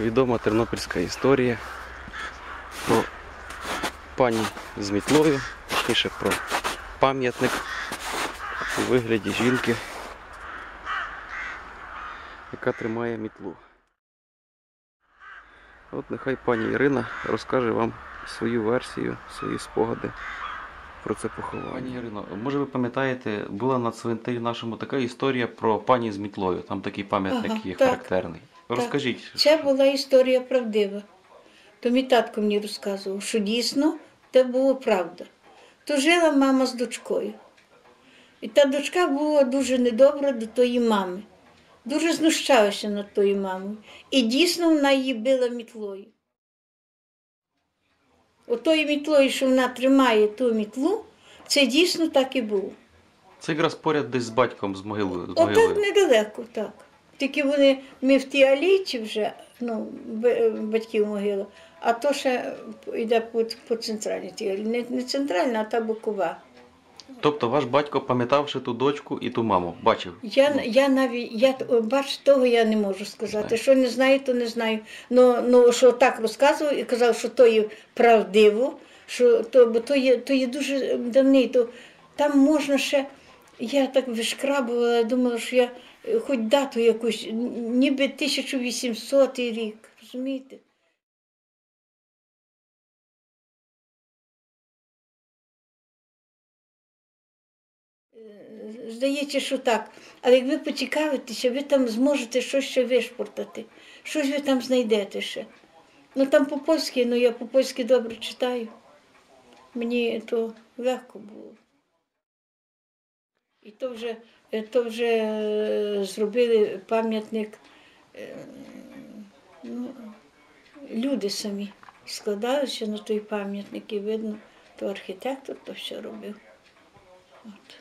відома тернопільська історія про пані з мітлою, точніше про пам'ятник у вигляді жінки, яка тримає мітлу. От нехай пані Ірина розкаже вам свою версію, свої спогади про це поховання. Пані Ірино, може ви пам'ятаєте, була на цвинтарі нашому така історія про пані з мітлою. Там такий пам'ятник Ага, є так. характерний. Розкажіть. Це була історія правдива. То мій татко мені розказував, що дійсно це було правда. То жила мама з дочкою. І та дочка була дуже недобра до тої мами. Дуже знущалася над тою мамою. І дійсно вона її била мітлою. Отою мітлою, що вона тримає ту мітлу, це дійсно так і було. Це якраз поряд десь з батьком з могилою. Отак недалеко, так. Тільки вони ми в тій алійці вже, ну, батьків могила, а то ще йде по, по центральній тій. Не, не центральна, а та бокова. Тобто ваш батько пам'ятав ще ту дочку і ту маму, бачив. Я, я навіть, я, бач, того я не можу сказати. Знаю. Що не знаю, то не знаю. Ну, ну що так розказував і казав, що то є правдиво, що то, бо то є, то є дуже давний, то там можна ще. Я так вишкрабувала, думала, що я хоч дату якусь, ніби 1800 рік, розумієте? Е, Здається, що так. Але як ви поцікавитеся, ви там зможете щось ще вишпортати, щось ви там знайдете ще. Ну там по-польськи, ну я по-польськи добре читаю. Мені то легко було. І то вже, е, то вже е, зробили пам'ятник. е, Ну, люди самі складалися на той пам'ятник, і видно, то архітектор то все робив. От.